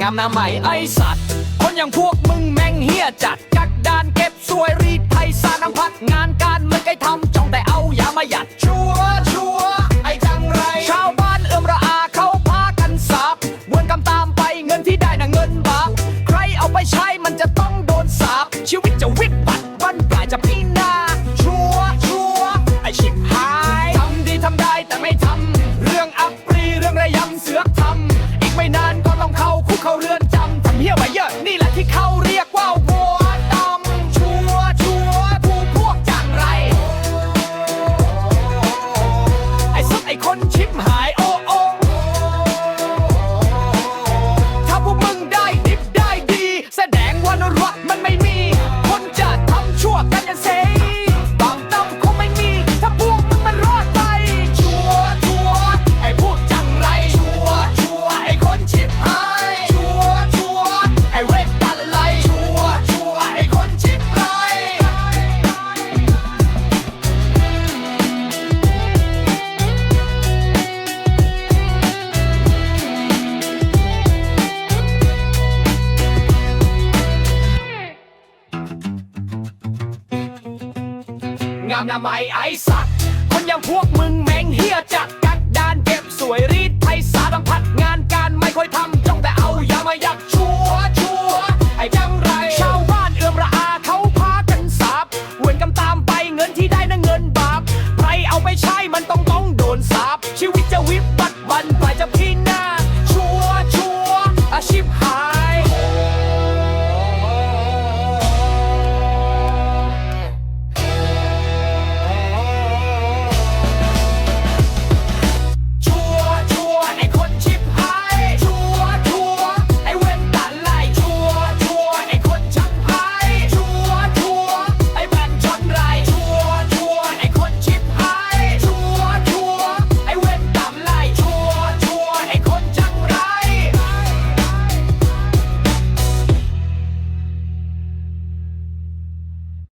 งามหน้าใหม่ไอสัตว์ คนอย่างพวกมึงแม่งเฮี้ยจัดกักดานเก็บสวยรีดไทยสารพัดงานการมึงไอ้ทำจ้องแต่เอาอย่ามาหยัดชัวชัวไอจังไรชาวบ้านเอื้อมระอาเขาพากันสับวนกำตามไปเงินที่ได้น่ะเงินบาปใครเอาไปใช้มันจะ วันรักมันไม่ งามหน้าไมไอสัตว์ คนอย่างพวกมึงแม่งเฮียจัด